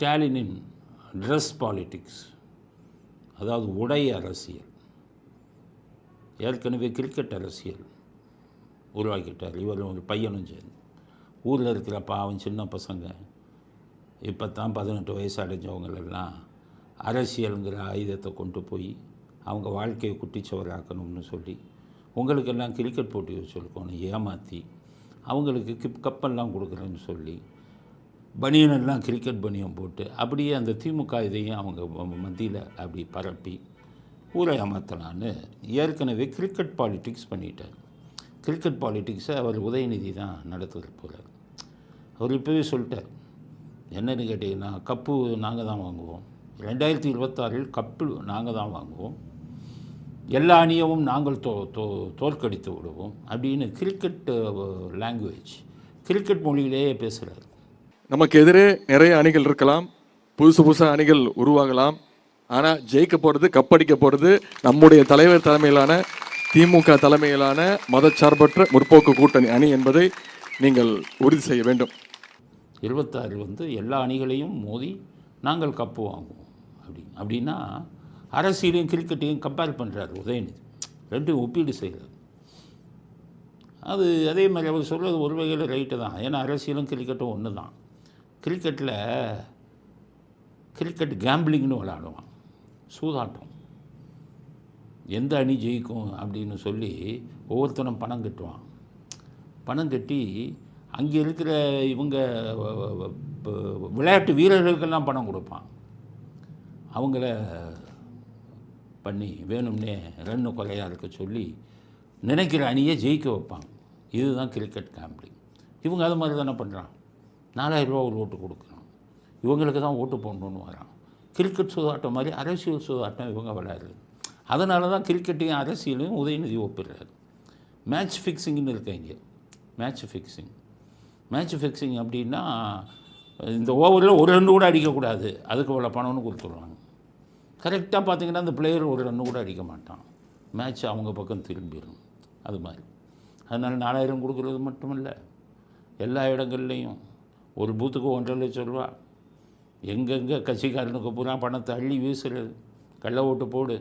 ஸ்டாலினின் dress politics அதாவது உடை அரசியல் ஏற்கனவே கிரிக்கெட் அரசியல் உருவாக்கிட்டார். இவர் ஒரு பையனும் சேர்ந்து. ஊரில் இருக்கிற பாவம் சின்ன பசங்க இப்போ தான் பதினெட்டு வயசு அடைஞ்சவங்களெல்லாம் அரசியலுங்கிற ஆயுதத்தை கொண்டு போய் அவங்க வாழ்க்கையை குட்டிச்சவராக்கணும்னு சொல்லி உங்களுக்கெல்லாம் கிரிக்கெட் போட்டி வச்சுருக்கோன்னு ஏமாற்றி அவங்களுக்கு கிப் கப்பெல்லாம் கொடுக்குறேன்னு சொல்லி பனியனெல்லாம் கிரிக்கெட் பனியம் போட்டு அப்படியே அந்த திமுக இதையும் அவங்க மத்தியில் அப்படி பரப்பி ஊரை அமர்த்தலான்னு ஏற்கனவே கிரிக்கெட் பாலிட்டிக்ஸ் பண்ணிட்டார். கிரிக்கெட் பாலிட்டிக்ஸை அவர் உதயநிதி தான் நடத்துவது போகிறார் அவர் இப்போவே சொல்லிட்டார். என்னென்னு கேட்டிங்கன்னா கப்பு நாங்கள் தான் வாங்குவோம். ரெண்டாயிரத்தி இருபத்தாறில் கப்பு நாங்கள் தான் வாங்குவோம். எல்லா அணியவும் நாங்கள் தோ தோ தோற்கடித்து விடுவோம் அப்படின்னு கிரிக்கெட் லாங்குவேஜ் கிரிக்கெட் மொழியிலேயே பேசுகிறார் நமக்கு எதிரே நிறைய அணிகள் இருக்கலாம். புதுசு புதுசாக அணிகள் உருவாகலாம். ஆனால் ஜெயிக்க போகிறது கப்படிக்க போகிறது நம்முடைய தலைவர் தலைமையிலான திமுக தலைமையிலான மதச்சார்பற்ற முற்போக்கு கூட்டணி அணி என்பதை நீங்கள் உறுதி செய்ய வேண்டும். இருபத்தாறு வந்து எல்லா அணிகளையும் மோதி நாங்கள் கப்பு வாங்குவோம். அப்படி அப்படின்னா அரசியலையும் கிரிக்கெட்டையும் கம்பேர் பண்ணுறாரு உதயநிதி. ரெண்டும் ஒப்பீடு செய்கிறார் அது அதே மாதிரி அவர் சொல்கிறது ஒரு வகையில் ரைட்டு தான். ஏன்னா அரசியலும் கிரிக்கெட்டும் ஒன்று தான் கிரிக்கெட்டில் கிரிக்கெட் கேம்பிளிங்னு விளாடுவான். சூதாட்டம். எந்த அணி ஜெயிக்கும் அப்படின்னு சொல்லி ஒவ்வொருத்தனும் பணம் கட்டுவான். பணம் கட்டி அங்கே இருக்கிற இவங்க விளையாட்டு வீரர்களுக்கெல்லாம் பணம் கொடுப்பான். அவங்கள பண்ணி வேணும்னே ரன்னு கொலையாக இருக்க சொல்லி நினைக்கிற அணியை ஜெயிக்க வைப்பாங்க இதுதான் கிரிக்கெட் கேம்பிளிங். இவங்க அது மாதிரி தானே பண்ணுறான் நாலாயிரம் ரூபா ஒரு ஓட்டு கொடுக்கணும். இவங்களுக்கு தான் ஓட்டு போடணுன்னு வரான் கிரிக்கெட் சூதாட்டம் மாதிரி அரசியல் சூதாட்டம் இவங்க விளையாடுறது. அதனால தான் கிரிக்கெட்டையும் அரசியலையும் உதயநிதி ஒப்பிடுறாரு. மேட்ச் ஃபிக்ஸிங்னு இருக்காங்க மேட்ச் ஃபிக்ஸிங் மேட்ச் ஃபிக்ஸிங் அப்படின்னா இந்த ஓவரில் ஒரு ரன் கூட அடிக்கக்கூடாது அதுக்கு இவ்வளோ பணம்னு கொடுத்துருவாங்க கரெக்டாக பார்த்தீங்கன்னா அந்த பிளேயர் ஒரு ரன் கூட அடிக்க மாட்டான். மேட்ச் அவங்க பக்கம் திரும்பிடும் அது மாதிரி. அதனால் நாலாயிரம் கொடுக்குறது மட்டும் இல்லை எல்லா இடங்கள்லேயும். ஒரு பூத்துக்கு ஒன்றரை லட்சம் ரூபா எங்கெங்கே கட்சிக்காரனுக்கு பூரா பணத்தை அள்ளி வீசுறது கள்ள ஓட்டு போடு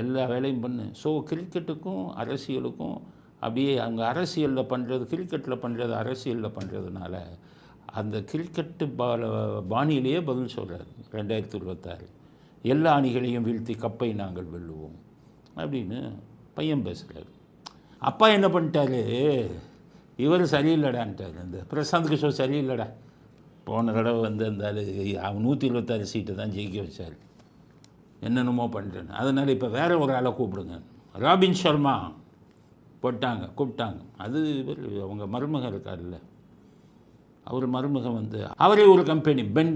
எல்லா வேலையும் பண்ணு. ஸோ கிரிக்கெட்டுக்கும் அரசியலுக்கும் அப்படியே அங்கே அரசியலில் பண்ணுறது கிரிக்கெட்டில் பண்ணுறது அரசியலில் பண்ணுறதுனால அந்த கிரிக்கெட்டு பால பாணியிலேயே பதில் சொல்கிறார் ரெண்டாயிரத்தி இருபத்தாறு. எல்லா அணிகளையும் வீழ்த்தி கப்பை நாங்கள் வெல்லுவோம் அப்படின்னு பையன் பேசுகிறார் அப்பா என்ன பண்ணிட்டாரு? இவர் சரியில்லைடான்ட்டார். இந்த பிரசாந்த் கிஷோர் சரியில்லைடா. போன தடவை வந்து அந்த அவன் நூற்றி இருபத்தாறு சீட்டை தான் ஜெயிக்க வச்சார். என்னென்னமோ பண்ணுறேன்னு அதனால் இப்போ வேறு ஒரு ஆளை கூப்பிடுங்க. ராபின் சர்மா போட்டாங்க கூப்பிட்டாங்க. அது இவர் அவங்க மருமகன் இருக்கார்ல அவர் மருமகன் வந்து அவரே ஒரு கம்பெனி பென்.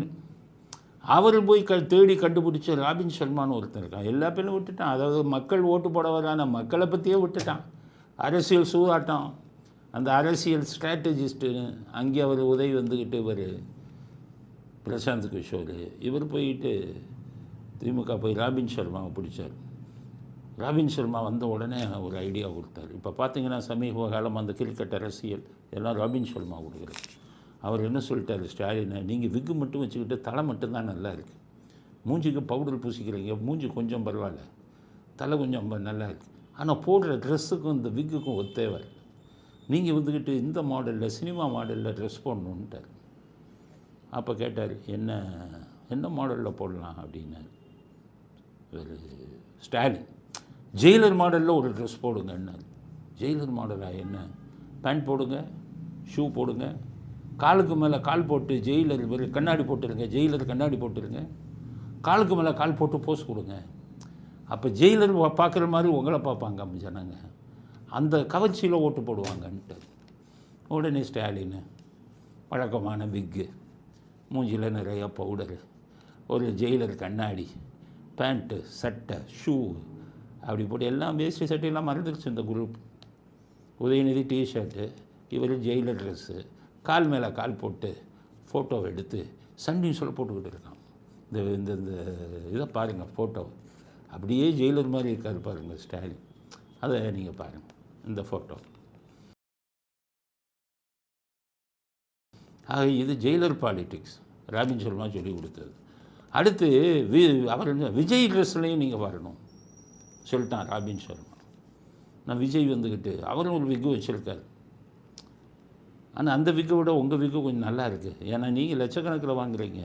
அவர் போய் க தேடி கண்டுபிடிச்ச ராபின் சர்மான்னு ஒருத்தன் இருக்கான். எல்லா பேரும் விட்டுட்டான். அதாவது மக்கள் ஓட்டு போட வரான மக்களை பற்றியே விட்டுட்டான். அரசியல் சூதாட்டம். அந்த அரசியல் ஸ்ட்ராட்டஜிஸ்ட்டுன்னு அங்கே அவர் உதவி வந்துக்கிட்டு இவர் பிரசாந்த் கிஷோர் இவர் போயிட்டு திமுக போய் ராபின் சர்மாவை பிடிச்சார். ராபின் சர்மா வந்த உடனே ஒரு ஐடியா கொடுத்தாரு. இப்போ பார்த்தீங்கன்னா சமீப காலம் அந்த கிரிக்கெட் அரசியல் எல்லாம் ராபின் சர்மா கொடுக்குறது அவர் என்ன சொல்லிட்டார் ஸ்டாலினை நீங்கள் விக்கு மட்டும் வச்சுக்கிட்டு தலை மட்டும்தான் நல்லா இருக்குது மூஞ்சிக்கு பவுடர் பூசிக்கிறீங்க மூஞ்சி கொஞ்சம் பரவாயில்ல தலை கொஞ்சம் நல்லா இருக்குது ஆனால் போடுற ட்ரெஸ்ஸுக்கும் இந்த விக்குக்கும் ஒத்தேவை நீங்கள் வந்துக்கிட்டு இந்த மாடலில் சினிமா மாடலில் ட்ரெஸ் போடணுன்ட்டார் அப்போ கேட்டார் என்ன என்ன மாடலில் போடலாம்? அப்படின்னாரு. ஒரு ஸ்டாலின் ஜெயிலர் மாடலில் ஒரு ட்ரெஸ் போடுங்கன்னார். ஜெயிலர் மாடலாக என்ன? பேண்ட் போடுங்க ஷூ போடுங்க காலுக்கு மேலே கால் போட்டு ஜெயிலர் கண்ணாடி போட்டுருங்க ஜெயிலர் கண்ணாடி போட்டுருங்க காலுக்கு மேலே கால் போட்டு போஸ் கொடுங்க. அப்போ ஜெயிலர் பார்க்குற மாதிரி உங்களை பார்ப்பாங்க ஜனங்க. அந்த கவர்ச்சியில் ஓட்டு போடுவாங்கன்ட்டு. உடனே ஸ்டாலின் வழக்கமான விக்கு மூஞ்சியில் நிறைய பவுடரு ஒரு ஜெயிலர் கண்ணாடி பேண்ட்டு சட்டை ஷூ அப்படி போட்டு எல்லாம் வேஷ்டி சட்டையெல்லாம் மறந்துடுச்சு இந்த குரூப் உதயநிதி டிஷர்ட்டு இவர் ஜெயிலர் ட்ரெஸ்ஸு கால் மேலே கால் போட்டு ஃபோட்டோவை எடுத்து சன் நியூஸில் போட்டுக்கிட்டு இருக்கான். இந்த இந்த இந்த இதை பாருங்கள் ஃபோட்டோ அப்படியே ஜெயிலர் மாதிரி இருக்கார் பாருங்கள் ஸ்டாலின். அதை நீங்கள் பாருங்கள் இந்த ஃபோட்டோ ஆக இது ஜெயிலர் பாலிடிக்ஸ் ராபின் சர்மா சொல்லி கொடுத்தது. அடுத்து வி அவர் விஜய் ட்ரெஸ்லையும் நீங்கள் வரணும். சொல்லிட்டான் ராபின் சர்மா. நான் விஜய் வந்துக்கிட்டு அவரும் ஒரு விக்கு வச்சுருக்காரு. ஆனால் அந்த விக்கை விட உங்கள் விக்கு கொஞ்சம் நல்லா இருக்குது ஏன்னா நீங்கள் லட்சக்கணக்கில் வாங்குறீங்க.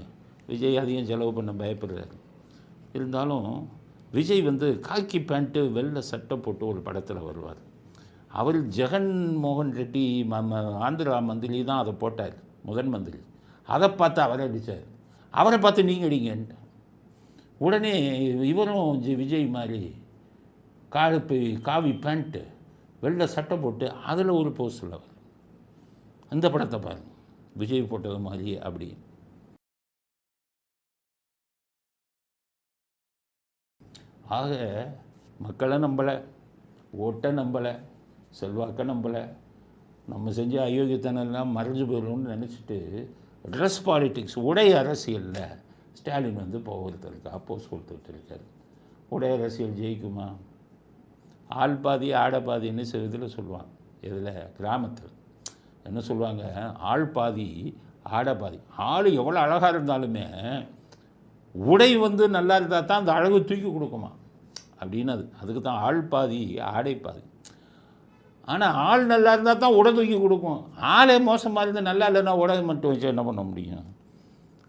விஜய் அதிகம் செலவு பண்ண பயப்படுறாரு. இருந்தாலும் விஜய் வந்து காக்கி பேண்ட்டு வெள்ளை சட்டை போட்டு ஒரு படத்தில் வருவார். அவர் ஜெகன் மோகன் ரெட்டி ம ம- ஆந்திரா மந்திரி தான் அதை போட்டார் முதன் மந்திரி. அதை பார்த்து அவரை அடித்தார் அவரை பார்த்து நீங்கள் அடிங்கன்ட்டு உடனே இவரும் விஜய் மாதிரி காழுப்பு காவி பேண்ட்டு வெள்ளை சட்டை போட்டு அதில் ஒரு போஸ் உள்ளவர் அந்த படத்தை பாருங்க. விஜய் போட்டது மாதிரி அப்படி. ஆக மக்களை நம்பலை ஓட்டை நம்பலை செல்வாக்கை நம்பலை நம்ம செஞ்ச அயோக்கியத்தனெல்லாம் மறைஞ்சு போயிடணும்னு நினச்சிட்டு ட்ரெஸ் பாலிட்டிக்ஸ் உடை அரசியலில் ஸ்டாலின் வந்து இப்போ ஒருத்தருக்கு அப்போஸ் கொடுத்துட்டு இருக்கார். உடை அரசியல் ஜெயிக்குமா? ஆள் பாதி ஆடை பாதின்னு சில இதில் சொல்லுவாங்க. இதில் கிராமத்தில். என்ன சொல்லுவாங்க? ஆள் பாதி ஆடை பாதி. ஆள் எவ்வளோ அழகாக இருந்தாலுமே உடை வந்து நல்லா இருந்தால் தான் அந்த அழகு தூக்கி கொடுக்குமா? அப்படின்னு அது. அதுக்கு தான் ஆள் பாதி ஆடை பாதி. ஆனால் ஆள் நல்லா இருந்தால் தான் உடை தூக்கி கொடுக்கும். ஆளே மோசமாக இருந்தால் நல்லா இல்லைன்னா உடை மட்டும் வச்சு என்ன பண்ண முடியும்?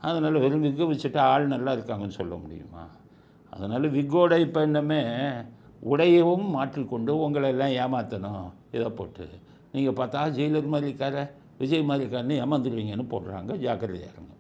அதனால் வெறும் விக்கு வச்சுட்டு ஆள் நல்லா இருக்காங்கன்னு சொல்ல முடியுமா? அதனால் விக்கோட இப்போ என்னமே உடையவும் மாற்றிக்கொண்டு உங்களை எல்லாம் ஏமாற்றணும் இதை போட்டு. நீங்கள் பார்த்தா ஜெயிலர் மாதிரி இருக்கார விஜய் மாதிரி இருக்காருன்னு ஏமாந்துருவீங்கன்னு போடுறாங்க. ஜாக்கிரதையாக இருங்க.